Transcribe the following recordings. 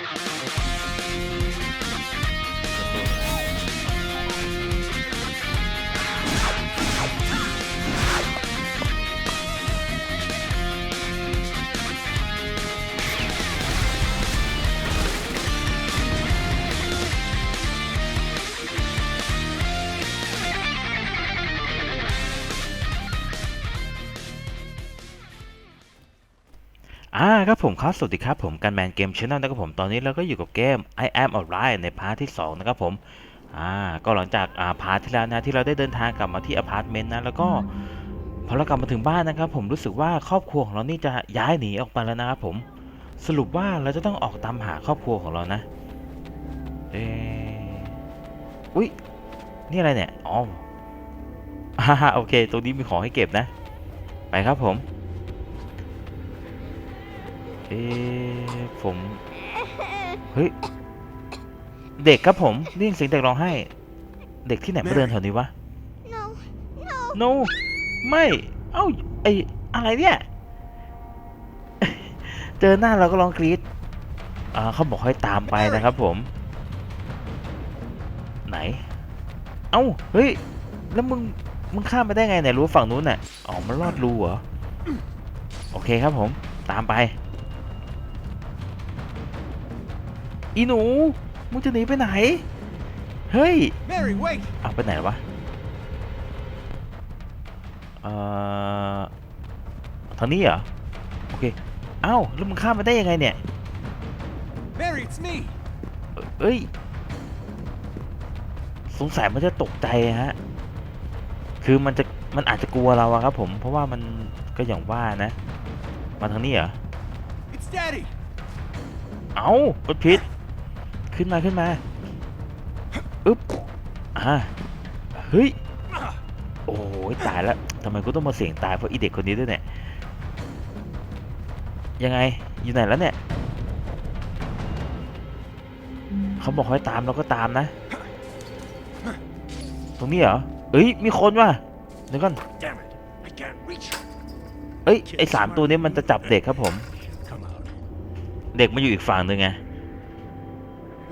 อ่ ครับผมครับสวัสดีครับผมกันแมนเกมช n แนลนะครับผมตอนนี้เราก็อยู่กับเกม I am alright ในพาร์ทที่ 2 นะครับผมอ่าก็หลังจากอ่าพาร์ทที่แล้วนะที่เราได้เดินทางกลับมาที่อพาร์ตเมนต์นะแล้วก็พอเรากลับมาถึงบ้านนะครับผมรู้สึกว่าครอบครัวของเรานี่จะย้ายหนีออกไปแล้วนะครับผมสรุปว่าเราจะต้องออกตามหาครอบครัวของเรานะเอออุ้ยนี่อะไรเนี่ยอ๋อฮ่าฮ่าโอเคตรงนี้มีของให้เก็บนะ ไปครับผม เอ๊ะผม เฮ้ย เด็กครับผมได้ยินเสียงเด็กร้องไห้ เด็กที่ไหนมาเดินแถวนี้วะ No, no. no ไม่ เอ้า ไออะไรเนี่ย เจอหน้าเราก็ร้องกรี๊ดอ่าเขาบอกให้ตามไปนะครับผม ไหน เอ้า เฮ้ย แล้วมึง มึงข้ามไปได้ไงเนี่ยรู้ฝั่งนู้นน่ะ อ๋อ มันลอดรูเหรอ โอเคครับผม ตามไป อีหนูมึงจะหนีไปไหน เฮ้ย Mary, wait! เอาไปไหนวะเอ่อทางนี้เหรอ โอเค เอ้าแล้วมึงข้ามมาได้ยังไงเนี่ย Mary, it's me! เอ้ย สงสัยมันจะตกใจฮะ คือมันจะ มันอาจจะกลัวเราอะครับผม เพราะว่ามันก็อย่างว่านะ มาทางนี้เหรอ It's Daddy! เอ้ากดผิด ขึ้นมาขึ้นมาอึ๊บอ่าเฮ้ยโอ้ยตายแล้วทำไมกูต้องมาเสี่ยงตายเพราะอีเด็กคนนี้ด้วยเนี่ยยังไงอยู่ไหนแล้วเนี่ยเขาบอกให้ตามเราก็ตามนะ ตรงนี้เหรอเอ้ยมีคนว่ะเดี๋ยวก่อนเอ้ยไอสามตัวนี้มันจะจับเด็กครับผม เด็กมาอยู่อีกฝั่งหนึ่งไง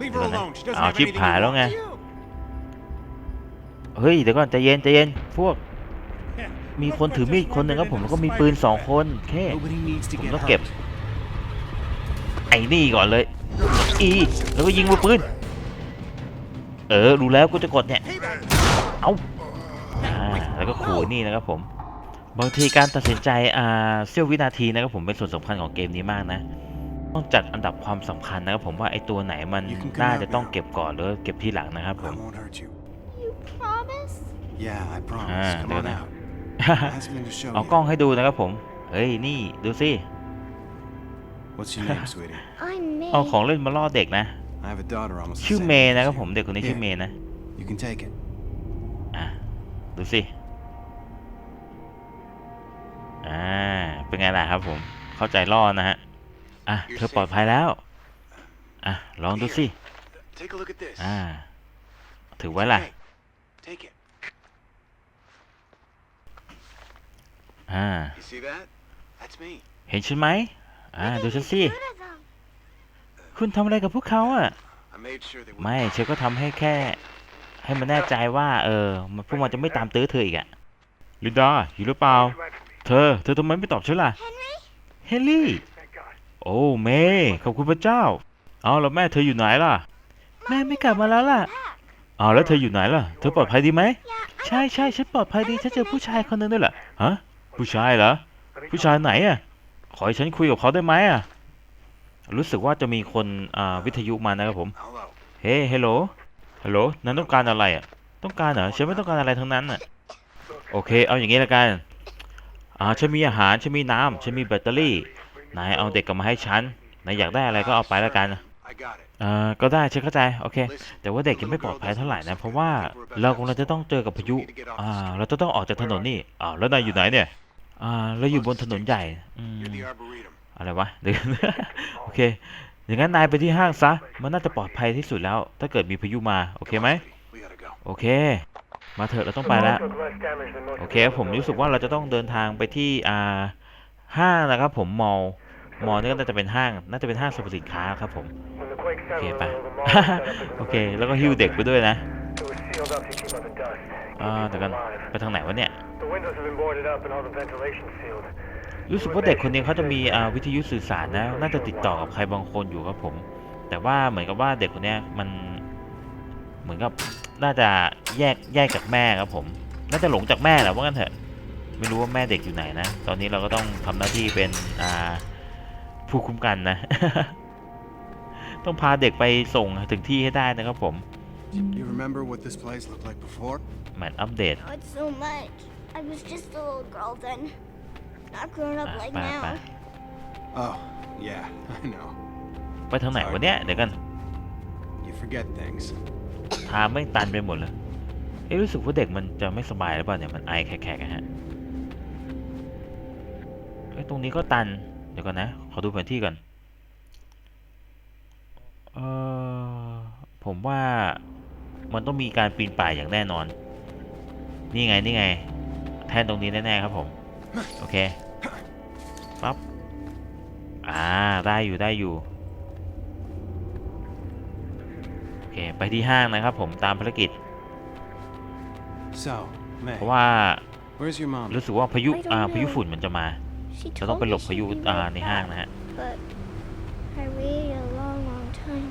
Leave Rồi her này. alone. She doesn't À, have chip anything hại to lắm want nghe. with you. เฮ้ยเดี๋ยวก่อนใจเย็นใจเย็นพวก Yeah. มีคนถือมีดคนหนึ่งครับผมแล้วก็มีปืนสองคนแค่ Nobody needs to ผม get ต้องเก็บ hurt. ไอ้นี่ก่อนเลย อีแล้วก็ยิงมือปืน เออรู้แล้วกูจะกดเนี่ย Hey, that เอ้าอ่าแล้วก็ขู่นี่นะครับผม บางทีการตัดสินใจอ่าเสี้ยววินาทีนะครับผมเป็นส่วนสำคัญของเกมนี้มากนะ ต้องจัดอันดับความสำคัญนะครับผมว่าไอ้ตัวไหนมันน่าจะต้องเก็บก่อนหรือเก็บทีหลังนะครับผม I won't hurt you. You promise? Yeah, I promise. Ah, Come there on now. out. I have something to show เอากล้อง you. ให้ดูนะครับผม เฮ้ยนี่ดูสิ What's your name, sweetie? I'm May. เอาของเล่นมาล่อเด็กนะ I have a daughter almost the ชื่อ same เมย์ age นะ as ครับ you. ผมเด็กคนนี้ชื่อเมย์นะ You can take it. อะดูสิ อ่าเป็นไงล่ะครับผม เข้าใจล่อนะฮะ อะ เธอปลอดภัยแล้ว อะ ลองดูสิ Take a look at this. อ่า ถือไว้ล่ะ Hey, take it. อ่า You see that? That's me. เห็นฉันไหม อ่า ดูฉันสิ Good of them. คุณทำอะไรกับพวกเขาอะ I made sure they ไม่เชฟก็ทำให้แค่ ให้มันแน่ใจว่า เออ มันพวกมันจะไม่ตามตื้อเธออีกอะลินดาอยู่หรือเปล่า เธอ เธอทำไมไม่ตอบฉันล่ะ Henry? เฮนรี่โอ้เมย์ขอบคุณพระเจ้า เอาแล้วแม่เธออยู่ไหนล่ะ แม่ไม่กลับมาแล้วล่ะเอาแล้วเธออยู่ไหนล่ะ เธอปลอดภัยดีไหม ใช่ใช่ฉันปลอดภัยดี ฉันเจอผู้ชายคนนึงด้วยแหละฮะ ผู้ชายเหรอ ผู้ชายไหนอะ ขอให้ฉันคุยกับเขาได้ไหมอะ รู้สึกว่าจะมีคนอ่าวิทยุมานะครับผม เฮ้ฮัลโหล ฮัลโหล นั้นต้องการอะไรอะ ต้องการเหรอ ฉันไม่ต้องการอะไรทั้งนั้นอะ โอเค เอาอย่างนี้ละกัน อ่า ฉันมีอาหาร ฉันมีน้ำฉันมีแบตเตอรี่ นายเอาเด็กกลับมาให้ฉัน นายอยากได้อะไรก็เอาไปละกัน I got it. เอ่อก็ได้ฉันเข้าใจ โอเค Listen, แต่ว่าเด็กยังไม่ปลอดภัยเท่าไหร่นะ เพราะว่าเรากำลังจะต้องเจอกับพายุ อ่า เราจะต้องออกจากถนนนี่อ้าวแล้วนายอยู่ไหนเนี่ย อ่า เราอยู่บนถนนใหญ่อืม You're the arboretum. อะไรวะเดี๋ยวโอเค อย่างนั้นนายไปที่ห้างซะ มันน่าจะปลอดภัยที่สุดแล้ว ถ้าเกิดมีพายุมา โอเคไหม We gotta go. โอเค มาเถอะ เราต้องไปแล้ว โอเคครับผมรู้สึกว่าเราจะต้องเดินทางไปที่ อ่า ห้างนะครับผมมอลมอลนี่ก็น่าจะเป็นห้าง น่าจะเป็นห้างสรรพสินค้าครับผม Quake โอเค7ไป will the mall set up as โอเค แล้วก็หิ้วเด็กไปด้วยนะ It was sealed up to keep out the dust. อ่า Keep เดี๋ยวกัน people alive. ไปทางไหนวะเนี่ย The windows have been boarded up and all the ventilation sealed. รู้สึกว่าเด็กคนนี้เขาจะมีอ่าวิทยุสื่อสารนะ น่าจะติดต่อกับใครบางคนอยู่ครับผม แต่ว่าเหมือนกับว่าเด็กคนเนี้ยมันเหมือนกับน่าจะแยกแยกจากแม่ครับผม น่าจะหลงจากแม่แหละว่างั้นเถอะ ไม่รู้ว่าแม่เด็กอยู่ไหนนะ ตอนนี้เราก็ต้องทำหน้าที่เป็นอ่าผู้คุ้มกันนะ ต้องพาเด็กไปส่งถึงที่ให้ได้นะครับผม You remember what this place looked like before? แมตช์อัปเดต Not so much. I was just a little girl then. Not grown up ไป like ไปไป now. Oh, yeah, I know. ไปทางไหนวะเนี่ยเดี๋ยวกัน You forget things. ทางไม่งตันไปหมดเลยเอ๊ะรู้สึกว่าเด็กมันจะไม่สบายหรือเปล่าเนี่ยมันไอแขกๆอะฮะเอ้ยตรงนี้ก็ตัน เดี๋ยวก่อนนะ ขอดูแผนที่ก่อน เออผมว่ามันต้องมีการปีนป่ายอย่างแน่นอน นี่ไงนี่ไง แท่นตรงนี้แน่ๆครับผม โอเค ปั๊บ อ่า ได้อยู่ได้อยู่ โอเค ไปที่ห้างนะครับผมตามภารกิจ So, May, เพราะว่า where's your mom? รู้สึกว่าพายุ I don't อ่า know. พายุฝุ่นมันจะมา She เราต้อง told ไปหล me บพายุ she'd be อ่า right ในห้าง back, นะฮะ but I waited a long, long time.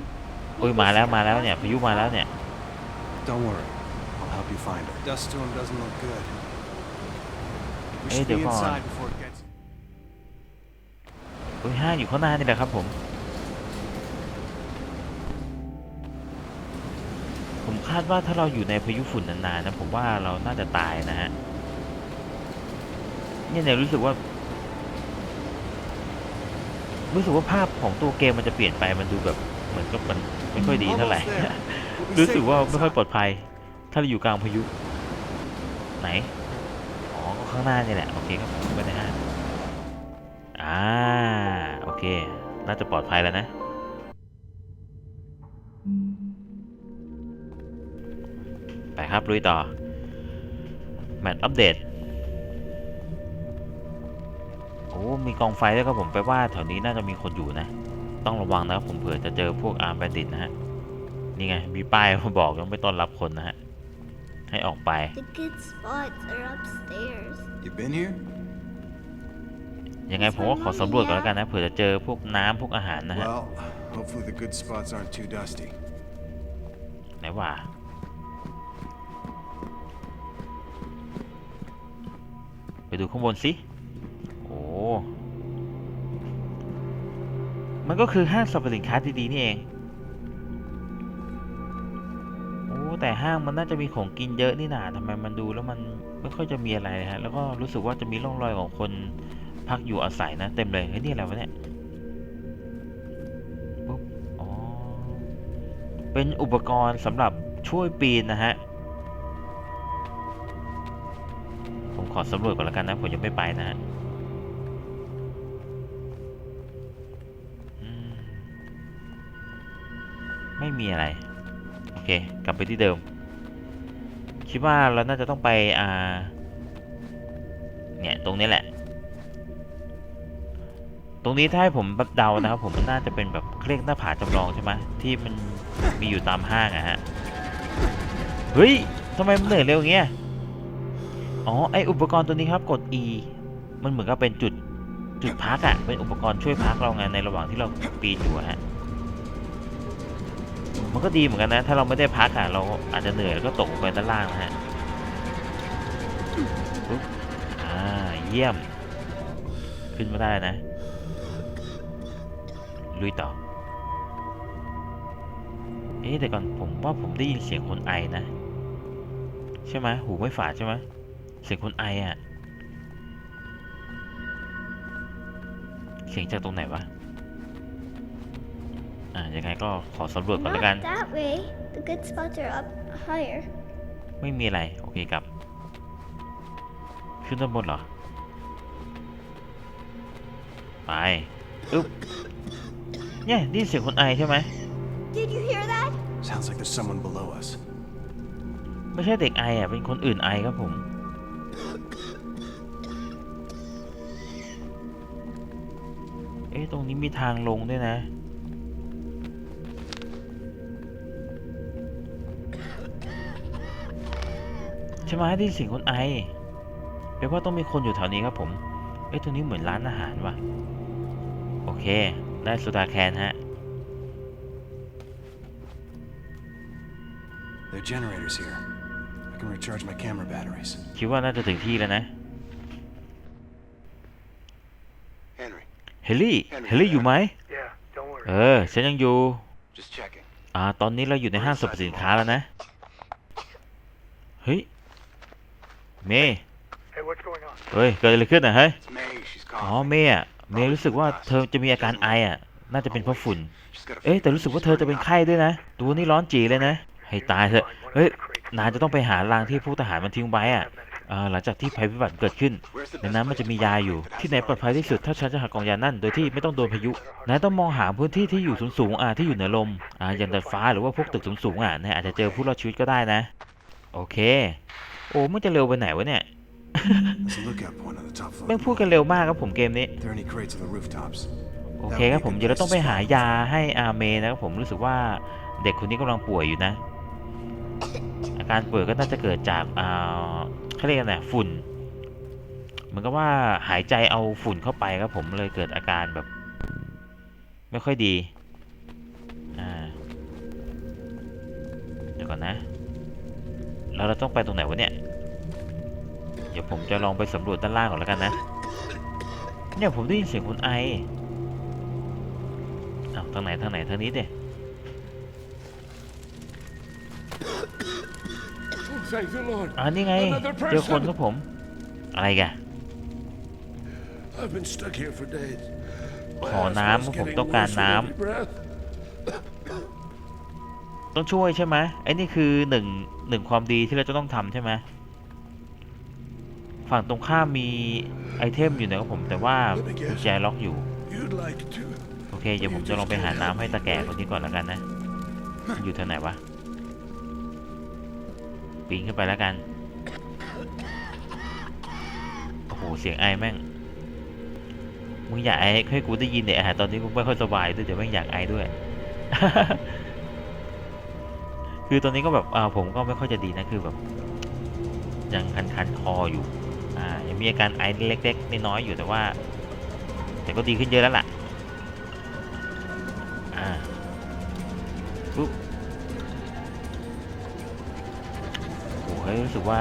โอ้ยมาแล้วมาแล้วเนี่ยพายุมาแล้วเนี่ย Don't worry. I'll help you find her. Dust storm doesn't look good. We Hey, should be Devon. inside before it gets... โอ้ยห้างอยู่ข้างหน้านี่แหละครับผม ผมคาดว่าถ้าเราอยู่ในพายุฝุ่นนานๆนะผมว่าเราน่าจะตายนะฮะเนี่ยเนี่ยรู้สึกว่า รู้สึกว่าภาพของตัวเกมมันจะเปลี่ยนไปมันดูแบบเหมือนกับมันไม่ค่อยดีเท่าไหร่ Almost there. We'll be รู้สึก safe ว่าไม่ค่อย inside. ปลอดภัย ถ้าเราอยู่กลางพายุ ไหน อ๋อก็ข้างหน้านี่แหละ โอเคครับผมไปนะฮะอ่า โอเค น่าจะปลอดภัยแล้วนะ ไปครับลุยต่อ แมตช์อัปเดต มีกองไฟด้วยครับผมไปว่าแถวนี้น่าจะมีคนอยู่นะ ต้องระวังนะครับผมเผื่อจะเจอพวกอาร์มแบนดิตนะฮะ นี่ไง มีป้ายมาบอกยังไม่ต้อนรับคนนะฮะ ให้ออกไป The good spots are upstairs. You been here? ยังไงผมก็ขอสำรวจก่อนแล้วกันนะเผื่อจะเจอพวกน้ำพวกอาหารนะฮะ Well, hopefully the good spots aren't too dusty. ไหนว่า ไปดูข้างบนสิ มันก็คือห้างสรรพสินค้าดีๆนี่เอง โอ้ แต่ห้างมันน่าจะมีของกินเยอะนี่นาทำไมมันดูแล้วมันไม่ค่อยจะมีอะไรนะฮะ แล้วก็รู้สึกว่าจะมีร่องรอยของคนพักอยู่อาศัยนะ เต็มเลย เฮ้ย นี่อะไรวะเนี่ยปุ๊บ อ๋อ เป็นอุปกรณ์สำหรับช่วยปีนนะฮะ ผมขอสำรวจก่อนแล้วกันนะ ผมยังไม่ไปนะฮะ ไม่มีอะไร โอเค กลับไปที่เดิม คิดว่าเราน่าจะต้องไปอ่าเนี่ย ตรงนี้แหละ ตรงนี้ถ้าให้ผมเดานะครับ ผมน่าจะเป็นแบบเครียกหน้าผาจำลองใช่ไหมที่มันมีอยู่ตามห้างอะฮะ เฮ้ยทำไมมันเหนื่อยเร็วอย่างเงี้ย อ๋อ ไออุปกรณ์ตัวนี้ครับ กด E มันเหมือนกับเป็นจุดจุดพักอะเป็นอุปกรณ์ช่วยพักเราไงในระหว่างที่เราปีนอยู่ฮะ มันก็ดีเหมือนกันนะ ถ้าเราไม่ได้พักอะเราอาจจะเหนื่อยแล้วก็ตกลงไปด้านล่างนะฮะอ่าเยี่ยม ขึ้นมาได้นะ ลุยต่อ เอ๊ะเดี๋ยวก่อนผมว่าผมได้ยินเสียงคนไอนะ ใช่ไหมหูไม่ฝาดใช่ไหมเสียงคนไออะเสียงจากตรงไหนวะ อ่ายังไงก็ขอสำรวจก่อน Not แล้วกัน that way. The good spots are up higher. ไม่มีอะไร โอเคครับ ขึ้นด้านบนเหรอ ไป อึ๊บ เนี่ยนี่เสียงคนไอใช่ไหม Did you hear that? Sounds like there's someone below us. ไม่ใช่เด็กไออะ เป็นคนอื่นไอครับผม เอ๊ะ ตรงนี้มีทางลงด้วยนะ ใช่ไหมได้ยินเสียงคนไอแปลว่าต้องมีคนอยู่แถวนี้ครับผมเอ้ยตรงนี้เหมือนร้านอาหารว่ะ โอเค ได้สุดาแคนฮะ There are generators here. I can recharge my camera batteries. คิดว่าน่าจะถึงที่แล้วนะ Henry, เฮลลี่ เฮลลี่อยู่ไหม Yeah, don't worry. เออ ฉันยังอยู่ just checking. อ่า ตอนนี้เราอยู่ในห้างสรรพสินค้าแล้วนะ เฮ้ย เมย์ Hey, what's going on? เฮ้ยเกิดอะไรขึ้นอะเฮ้ย It's May. She's อ๋อ calling. เมย์อะเมย์รู้สึกว่าเธอจะมีอาการไออะ น่าจะเป็นเพราะฝุ่น She's got a เอ๊ะแต่รู้สึกว่าเธอจะเป็นไข้ด้วยนะตัวนี้ร้อนจีเลยนะ ให้ตายเถอะเฮ้ยนายจะต้องไปหารางที่ผู้ทหารมันทิ้งไว้อะอ่าหลังจากที่ภัยพิบัติเกิดขึ้น Where's the ใน best นั้นมัน place จะ to มี find ยา it อยู่ if it has ที่ไหน to ปลอดภัยที่สุดถ้าฉันจะหากล่องยานั่นโดยที่ไม่ต้องโดนพายุนายต้องมองหาพื้นที่ที่อยู่สูงๆอ่าที่อยู่เหนือลมอ่าอย่างดาดฟ้าหรือว่าพวกตึกสูงๆอะนายอาจจะเจอผู้รอดชีวิตก็ได้นะ โอเค โอ้มันจะเร็วไปไหนวะเนี่ย There's a lookout point on the top floor. แม่งพูดกันเร็วมากครับผมเกมนี้ There are any crates on the rooftops? โอเคครับผมเดี๋ยวเราต้องไปหายาให้อาเมนะครับผมรู้สึกว่าเด็กคนนี้กำลังป่วยอยู่นะ อาการป่วยก็น่าจะเกิดจากอ่าเขาเรียกอะไรฝุ่นเหมือนกับว่าหายใจเอาฝุ่นเข้าไปครับผมเลยเกิดอาการแบบ ไม่ค่อยดี อ่า เดี๋ยวก่อนนะ แล้วเราต้องไปตรงไหนวะเนี่ย เดี๋ยวผมจะลองไปสำรวจด้านล่างก่อนแล้วกันนะ เนี่ยผมได้ยินเสียงคนไออ้าวทางไหนทางไหนทางนี้ดิ Oh, thank the Lord. อ่านี่ไง Another เจอคน person. ครับผม อะไรกัน I've been stuck here for days. My ขอ asthma's น้ำผม getting ต้องการ worse with น้ำ every breath. ต้องช่วยใช่ไหมไอ้นี่คือหนึ่งหนึ่งความดีที่เราจะต้องทำใช่ไหมฝั่งตรงข้ามมีไอเทมอยู่นะครับผมแต่ว่ากุญแจล็อกอยู่ โอเคเดี๋ยวผมจะลองไปหาน้ำให้ตาแก่คนนี้ก่อนแล้วกันนะ อยู่ทางไหนวะปีนขึ้นไปแล้วกันโอ้โหเสียงไอแม่งมึงอยากไอให้กูได้ยินเนี่ยตอนนี้กูไม่ค่อยสบายด้วยเดี๋ยวแม่งอยากไอด้วย คือตอนนี้ก็แบบอ่าผมก็ไม่ค่อยจะดีนะคือแบบยังคันคันๆคออยู่อ่ายังมีอาการไอเล็กๆน้อยๆอยู่แต่ว่า แต่ก็ดีขึ้นเยอะแล้วล่ะอ่าปุ๊บโอ้โหเฮ้ยรู้สึกว่า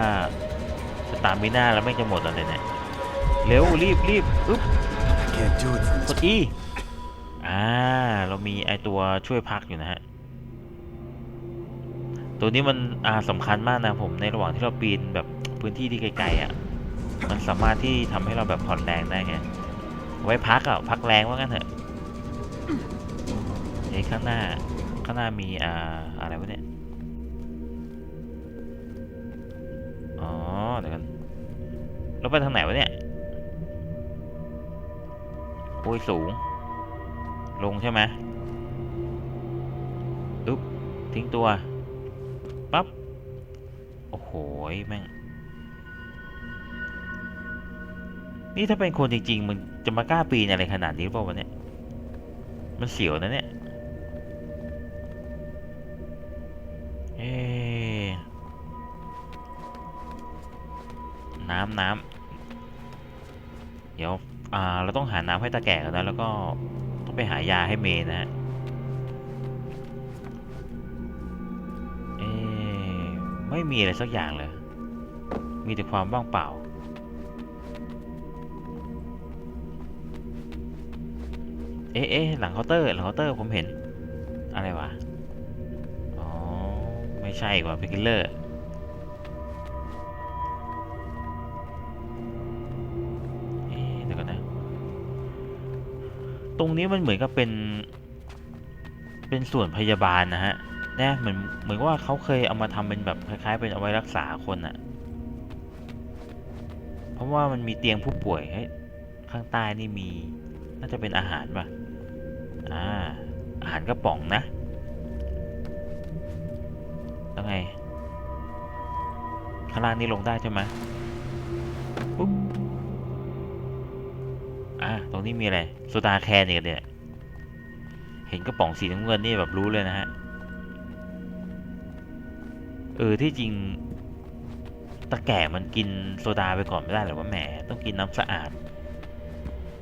สตามิน่าแล้วไม่งจะหมดแล้วเนี่ยเนี่ยเร็วรีบรีบอึ๊บ I can't do it from ก this ด E อ่าเรามีไอตัวช่วยพักอยู่นะฮะ ตัวนี้มันอ่าสำคัญมากนะผมในระหว่างที่เราปีนแบบพื้นที่ที่ไกลๆอะมันสามารถที่ทำให้เราแบบผ่อนแรงได้ไงไว้พักอะพักแรงว่างั้นเถอะเอ้ยข้างหน้าข้างหน้ามีอ่าอะไรวะเนี่ยอ๋อเดี๋ยวกันเราไปทางไหนวะเนี่ยโอ้ยสูง ลงใช่ไหมอึ๊บทิ้งตัว ปั๊บ โอ้โหแม่ง นี่ถ้าเป็นคนจริง ๆมันจะมากล้าปีนอะไรขนาดนี้หรือเปล่าวะเนี่ย มันเสียวนะเนี่ย เอ๊น้ำน้ำเดี๋ยว อ่า เราต้องหาน้ำให้ตาแก่ก่อนนะ แล้วก็ต้องไปหายาให้เมย์นะฮะ ไม่มีอะไรสักอย่างเลย มีแต่ความว่างเปล่า เอ๊ะเอ๊ะหลังเคาน์เตอร์ หลังเคาน์เตอร์ผมเห็น อะไรวะ อ๋อ ไม่ใช่ว่ะเป็นกิลเลอร์เดี๋ยวก่อนนะตรงนี้มันเหมือนกับเป็น เป็นส่วนพยาบาลนะฮะ นี่เหมือนเหมือนว่าเขาเคยเอามาทำเป็นแบบคล้ายๆ เป็นเอาไว้รักษาคนอะเพราะว่ามันมีเตียงผู้ป่วยเฮ้ยข้างใต้นี่มี น่าจะเป็นอาหารป่ะอ่าอาหารกระป๋องนะแล้วไงข้างล่างนี่ลงได้ใช่ไหมปุ๊บอ่าตรงนี้มีอะไรโซดาแคนอีกเนี่ยเห็นกระป๋องสีน้ำเงินนี่แบบรู้เลยนะฮะ เออที่จริงตะแก่มันกินโซดาไปก่อนไม่ได้หรอว่าแหมต้องกินน้ำสะอาด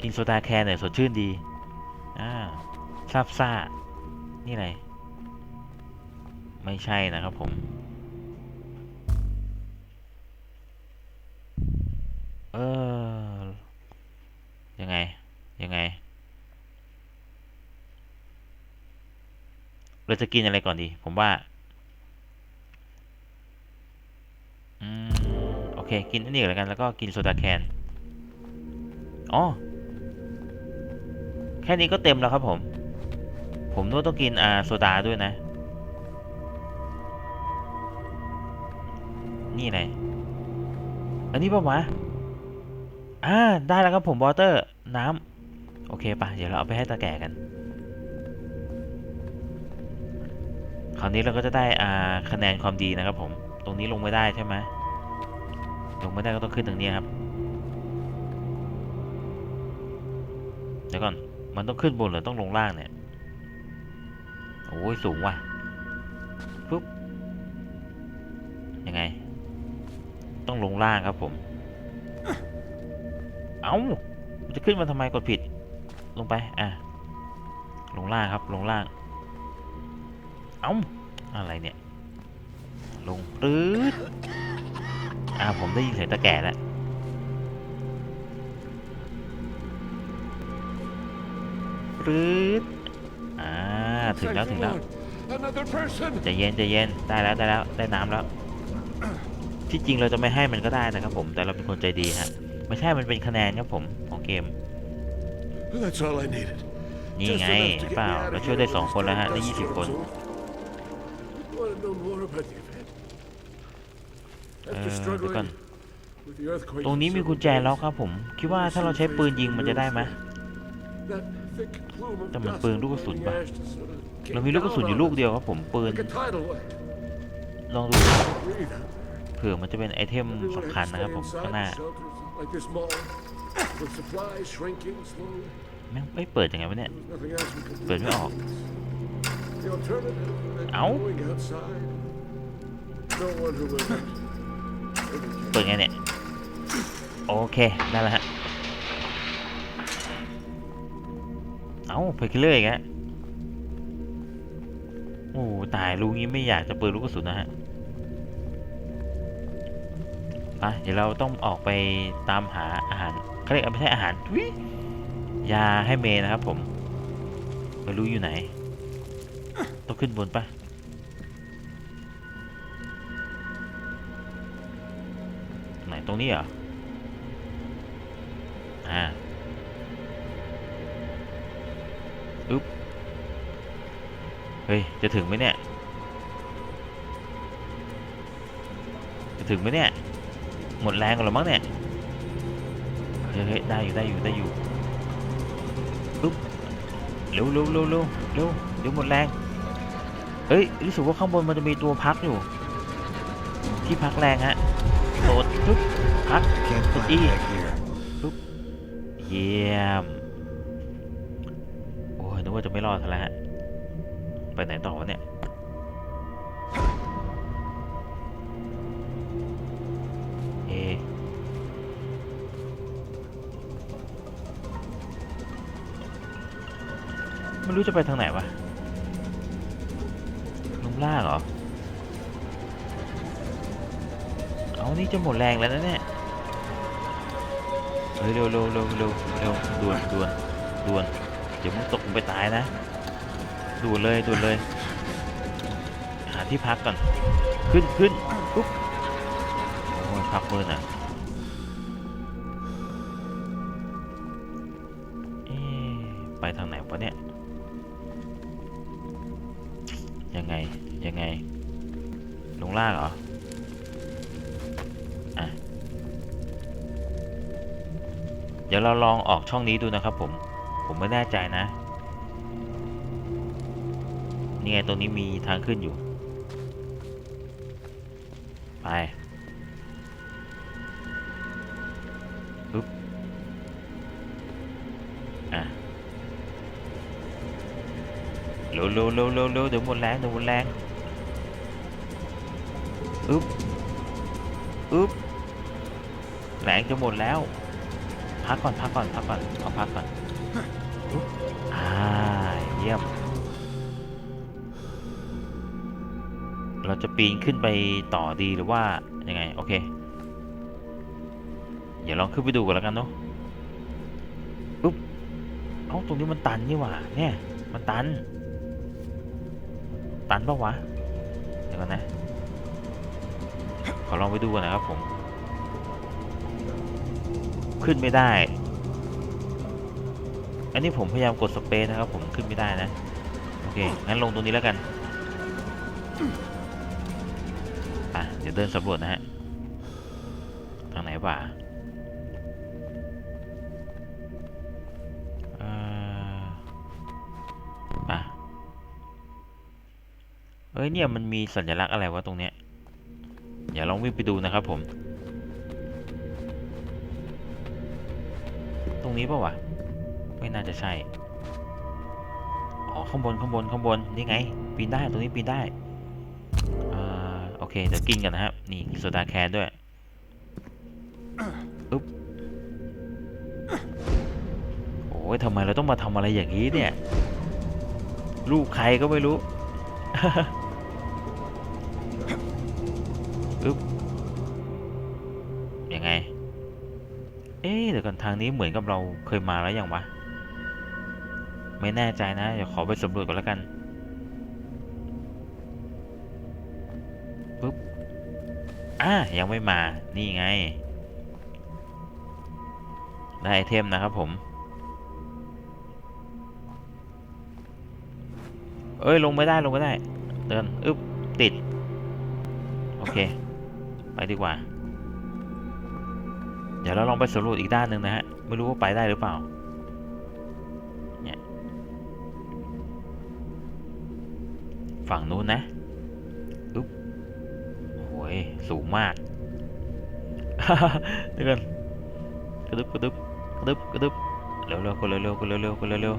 กินโซดาแคร์หน่อยสดชื่นดีอ่าซาบซ่านี่ไรไม่ใช่นะครับผม เออ ยังไง ยังไง เราจะกินอะไรก่อนดี ผมว่า อืม โอ เค กินอันนี้ก่อนแล้วกันแล้วก็กินโซดาแคนอ๋อแค่นี้ก็เต็มแล้วครับผม ผมนว่าต้องกินอ่าโซดาด้วยนะ นี่ไหนอันนี้ปะวะอ่าได้แล้วครับผมวอเตอร์น้ำโอเคปะเดี๋ยวเราเอาไปให้ตาแก่กัน คราวนี้เราก็จะได้อ่าคะแนนความดีนะครับผม ตรงนี้ลงไม่ได้ใช่ไหม ลงไม่ได้ก็ต้องขึ้นตรงนี้ครับ เดี๋ยวก่อน มันต้องขึ้นบนหรือต้องลงล่างเนี่ย โอ้ยสูงว่ะ ปุ๊บ ยังไง ต้องลงล่างครับผม เอา้าจะขึ้นมาทำไมกดผิด ลงไป อะ ลงล่างครับ ลงล่าง เอา้า อะไรเนี่ย ลงปื๊ด อ่าผมได้ยินเสียงตะแก่แล้วปื๊ดอ่าถึงแล้วถึงแล้ว Another person! ใจเย็นใจเย็นได้แล้วได้แล้วได้น้ำแล้ว ที่จริงเราจะไม่ให้มันก็ได้นะครับผมแต่เราเป็นคนใจดีฮะไม่ใช่มันเป็นคะแนนครับผมของเกม That's all I needed. นี่ Just ไง enough to get เปล่า me out เรา of ช่วย here ได้ when สอง this คนแล้วฮะได้ dust ยี่สิบ storm's คน over. You want to know more about the event? เอ After อเดี๋ยวก่อน struggling with the earthquake ตรงนี้มีกุญแจล็อกครับผม คิดว่าถ้าเราใช้ปืนยิงมันจะได้ไหม That thick plume of แต่เหมือน dust ปืนลูกกระสุน blowing ปะ ash to sort of เรา came มีลูกกระสุน down อยู่ on ลูก us เดียวครับผมปืน Like a tidal wave. ลองดู Breathe out. เผื่อมันจะเป็นไอเทม Everyone สำคัญ had to นะครับ stay ผม inside ข้างหน้า the shelters like this mall. With supplies shrinking slowly. แม่งไม่เปิดยังไงวะเนี่ย There was nothing else we could do. เปิดไม่ออก The alternative meant ปิดไงเนี่ย โอเค ได้แล้วฮะ เอ้าเพคิลเลอร์อีกแล้วโอ้ ตายรู้งี้ไม่อยากจะเปิดลูกกระสุนนะฮะไปเดี๋ยวเราต้องออกไปตามหาอาหารเขาเรียกไม่ใช่อาหารทุยยาให้เมย์นะครับผม ไม่รู้อยู่ไหน ต้องขึ้นบนปะ ตรงนี้เหรอ อ่าอึ๊บ เฮ้ย จะถึงไหมเนี่ย จะถึงไหมเนี่ย หมดแรงกันหรอมั้งเนี่ยเฮ้ยเฮ้ยได้อยู่ได้อยู่ได้อยู่อึ๊บเร็วเร็วเร็วเร็วเร็วเดี๋ยวหมดแรง เฮ้ยรู้สึกว่าข้างบนมันจะมีตัวพักอยู่ ที่พักแรงฮะ โดดปึ๊บพัก Can't find E. a bag here. เยี่ยม โอ้ยนึกว่าจะไม่รอดซะแล้วฮะ ไปไหนต่อวะเนี่ยเอะไม่รู้จะไปทางไหนวะลงล่างเหรอ เอานี่จะหมดแรงแล้วนะเนี่ยเฮ้ยเร็วเร็วเร็วเร็วเร็วด่วนด่วนด่วนเดี๋ยวมึงตกลงไปตายนะด่วนเลยด่วนเลย หาที่พักก่อน ขึ้นขึ้นปุ๊บโอ้ยพักมือน่ะ เดี๋ยวเราลองออกช่องนี้ดูนะครับผม ผมไม่แน่ใจนะ นี่ไงตรงนี้มีทางขึ้นอยู่ ไปปึ๊บอะเร็วเร็วเร็วเร็วเร็วเดี๋ยวหมดแรงเดี๋ยวหมดแรงอึ๊บอึ๊บแรงจะหมดแล้ว พักก่อนพักก่อนพักก่อนขอพักก่อนอุ๊บอ่าเยี่ยม เราจะปีนขึ้นไปต่อดีหรือว่ายังไงโอเคเดี๋ยวลองขึ้นไปดูกันแล้วกันเนาะปุ๊บเอ้าตรงนี้มันตันนี่หว่าเนี่ยมันตัน ตันปะวะเดี๋ยวกันนะขอลองไปดูกันนะครับผม ขึ้นไม่ได้ อันนี้ผมพยายามกดสเปซนะครับ ผมขึ้นไม่ได้นะ โอเค งั้นลงตรงนี้แล้วกันอะเดี๋ยวเดินสำรวจนะฮะ ทางไหนบ่าเอ่อไปเอ้ยเนี่ยมันมีสัญลักษณ์อะไรวะตรงเนี้ย เดี๋ยวลองวิ่งไปดูนะครับผม รงนี้ปะวะ ไม่น่าจะใช่ อ๋อ ข้างบน ข้างบน ข้างบน นี่ไง ปีนได้ ตรงนี้ปีนได้ อ่า โอเค เดี๋ยวกินกันนะครับ นี่โซดาแคนด้วยอึ๊บโอ้ยทำไมเราต้องมาทำอะไรอย่างนี้เนี่ย ลูกใครก็ไม่รู้ เอ๊ะเดี๋ยวก่อนทางนี้เหมือนกับเราเคยมาแล้วยังวะ ไม่แน่ใจนะเดี๋ยวขอไปสำรวจก่อนแล้วกันปึ๊บอะยังไม่มานี่ไง ได้ไอเทมนะครับผม เอ้ยลงไม่ได้ลงไม่ได้ เดินอึ๊บติด โอเค ไปดีกว่า เดี๋ยวเราลองไปสำรวจอีกด้านหนึ่งนะฮะ ไม่รู้ว่าไปได้หรือเปล่า เนี่ย ฝั่งนู้นนะ อึ๊บโอ้ย สูงมากเดี๋ยวกันกระดึบกระดึบกระดึบกระดึบเร็วเร็วกเร็วเร็วกเร็วเร็วกเร็วเร็ว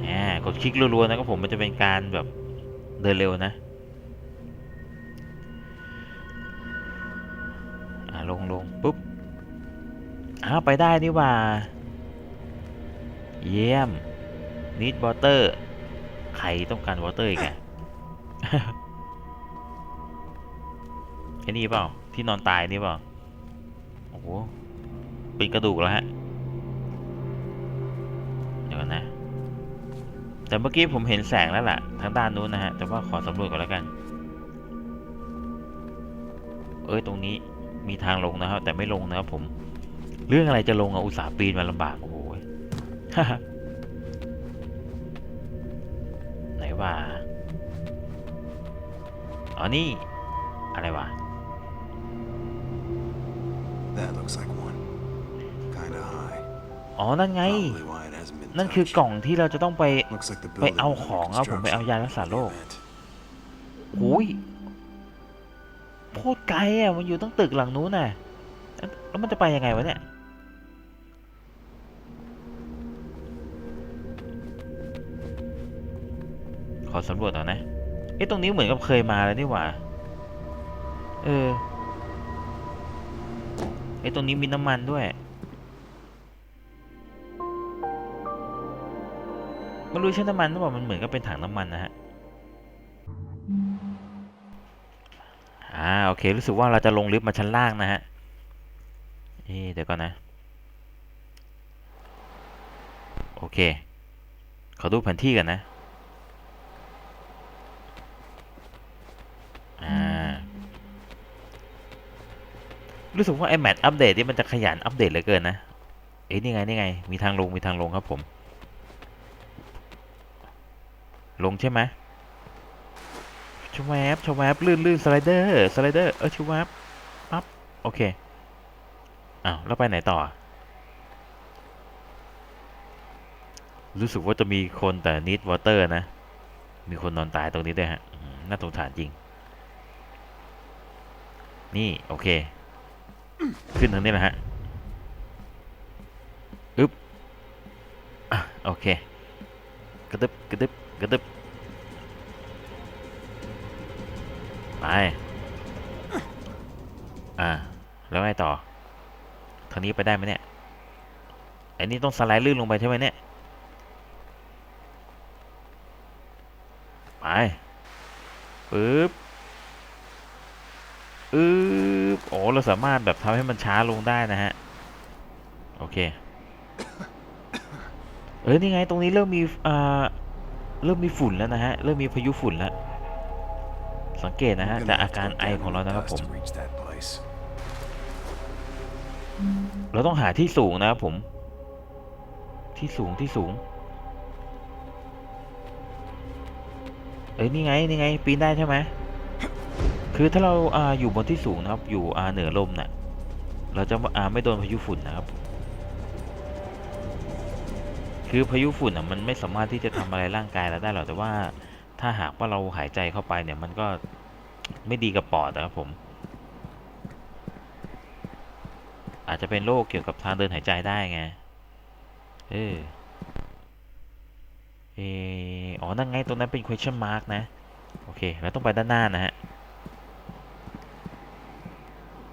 แหมกดคลิกรัวๆนะครับผมมันจะเป็นการแบบเดินเร็วนะ ลงปุ๊บอ้าวไปได้นี่ว่า เยี่ยมนิดวอเตอร์ ใครต้องการวอเตอร์อีกอะไอ้นี่เปล่า ที่นอนตายนี่เปล่า โอ้โห เป็นกระดูกแล้วฮะ เดี๋ยวก่อนนะ แต่เมื่อกี้ผมเห็นแสงแล้วล่ะ ทางด้านนู้นนะฮะ แต่ว่าขอสำรวจก่อนแล้วกัน เอ้ย ตรงนี้ มีทางลงนะครับ แต่ไม่ลงนะครับผม เรื่องอะไรจะลงอะอุตส่าห์ปีนมาลำบากโอ้โหไหนว่าอ๋อนี่ อะไรวะ That looks like one. Kinda high. อ๋อ นั่นไง Probably why it hasn't been นั่นคือกล่องที่เราจะต้องไป Looks like the ไป building เอา was ของ under ครับผม ไปเอา construction ยารักษา when โร the ค event. โอ้ยโคตรไกลอะมันอยู่ตั้งตึกหลังนู้นน่ะแล้วมันจะไปยังไงวะเนี่ยขอสำรวจหน่อยนะเอ๊ะตรงนี้เหมือนกับเคยมาแล้วนี่หว่าเออเอ๊ะตรงนี้มีน้ำมันด้วยไม่รู้ใช่น้ำมันหรือเปล่ามันเหมือนกับเป็นถังน้ำมันนะฮะ อ่าโอเครู้สึกว่าเราจะลงลิฟต์มาชั้นล่างนะฮะเอ๊ะเดี๋ยวก่อนนะ โอเค ขอดูแผนที่กันนะ อ่า รู้สึกว่าไอแมทอัปเดตนี่มันจะขยันอัปเดตเหลือเกินนะ เอ๊ะนี่ไงนี่ไง มีทางลงมีทางลงครับผม ลงใช่ไหม วบชวบลื่นลื่นสไลเดอร์สไลเดอร์เออชวบปั๊บโอเคอ้าวแล้วไปไหนต่อ รู้สึกว่าจะมีคนแต่นิดวอเตอร์นะ มีคนนอนตายตรงนี้ด้วยฮะน่าสงสารจริง นี่ โอเค ขึ้นทางนี้แหละฮะอึ๊บอะโอเค กระดึบกระดึบกระดึบ ไป อ่า แล้วไงต่อ ทางนี้ไปได้ไหมเนี่ยอ้นี่ต้องสไลด์ลื่นลงไปใช่ไหมเนี่ย ไป ปึ๊บอึ๊บโอ้เราสามารถแบบทำให้มันช้าลงได้นะฮะ โอเค เอ้ยนี่ไงตรงนี้เริ่มมีอ่าเริ่มมีฝุ่นแล้วนะฮะ เริ่มมีพายุฝุ่นแล้ว สังเกตนะฮะ Gonna จาก have อา to การ go ไอ down ของเรา in the นะครับผม dust to reach that place. เราต้องหาที่สูงนะครับผม ที่สูงที่สูง เอ้ยนี่ไงนี่ไง ปีนได้ใช่ไหมคือถ้าเราอ่าอยู่บนที่สูงนะครับ อยู่อ่าเหนือลมน่ะ เราจะอ่าไม่โดนพายุฝุ่นนะครับ คือพายุฝุ่นอะมันไม่สามารถที่จะทำอะไรร่างกายเราได้หรอกแต่ว่า ถ้าหากว่าเราหายใจเข้าไปเนี่ยมันก็ไม่ดีกับปอดนะครับผม อาจจะเป็นโรคเกี่ยวกับทางเดินหายใจได้ไง เออเอออ๋อ นั่นไง ตรงนั้นเป็น question mark นะ โอเค แล้วต้องไปด้านหน้านะฮะ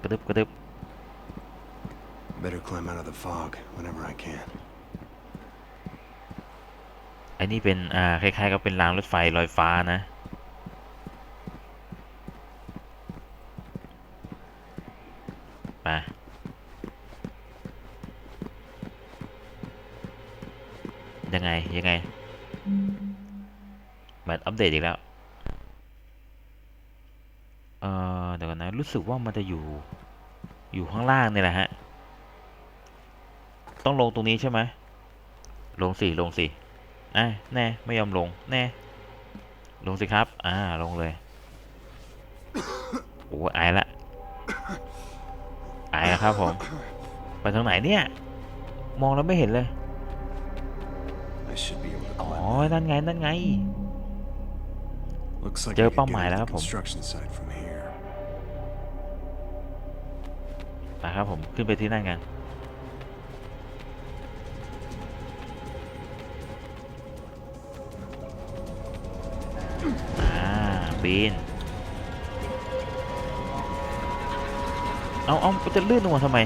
กระดึบกระดึบ Better climb out of the fog whenever I can. ไอ้นี่เป็น อ่า คล้ายๆกับเป็นรางรถไฟลอยฟ้านะ ไป ยังไง ยังไงมันอัปเดตอีกแล้ว เออเดี๋ยวก่อนนะ รู้สึกว่ามันจะอยู่ อยู่ข้างล่างนี่แหละฮะ ต้องลงตรงนี้ใช่ไหม ลงสิ ลงสิ อะแน่ไม่ยอมลงแน่ลงสิครับ อ่าลงเลยโอ้ยอายละอายละครับผมไปทางไหนเนี่ย มองแล้วไม่เห็นเลยอ๋อนั่นไงนั่นไงเจอเป้าหมายแล้วครับผม construction site from here. ไปครับผมขึ้นไปที่นั่นกัน ปีน เอาเอาจะลื่นลงมาทำไม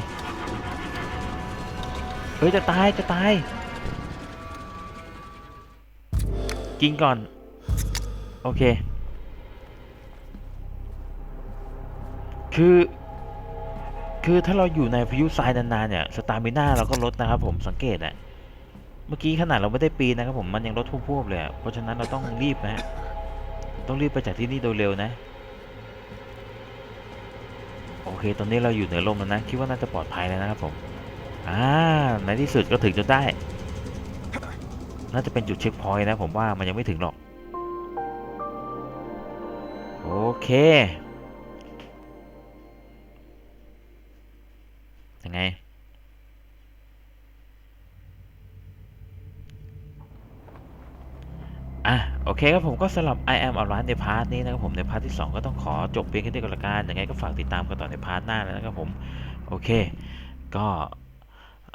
เฮ้ย จะตาย จะตาย กินก่อน โอเค คือ คือถ้าเราอยู่ในพายุทรายนานๆ เนี่ย สตามิน่าเราก็ลดนะครับผม สังเกตอะเมื่อกี้ขนาดเราไม่ได้ปีนนะครับผม มันยังลดพวบๆเลย เพราะฉะนั้นเราต้องรีบนะฮะ ต้องรีบไปจากที่นี่โดยเร็วนะ โอเค ตอนนี้เราอยู่เหนือลมแล้วนะ คิดว่าน่าจะปลอดภัยแล้วนะครับผม อ่า ในที่สุดก็ถึงจนได้ น่าจะเป็นจุดเช็คพอยต์นะ ผมว่ามันยังไม่ถึงหรอก โอเค ยังไง อะโอเคครับผมก็สำหรับ I am Around ในพาร์ทนี้นะครับผมในพาร์ทที่ 2 ก็ต้องขอจบเพียงแค่นี้ก็แล้วกันยังไงก็ฝากติดตามกันต่อในพาร์ทหน้าแล้วนะครับผม โอเค ก็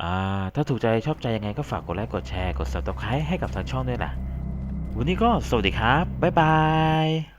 อ่าถ้าถูกใจชอบใจยังไงก็ฝากกดไลค์กดแชร์กด subscribe ให้กับทางช่องด้วยนะวันนี้ก็สวัสดีครับ บ๊ายบาย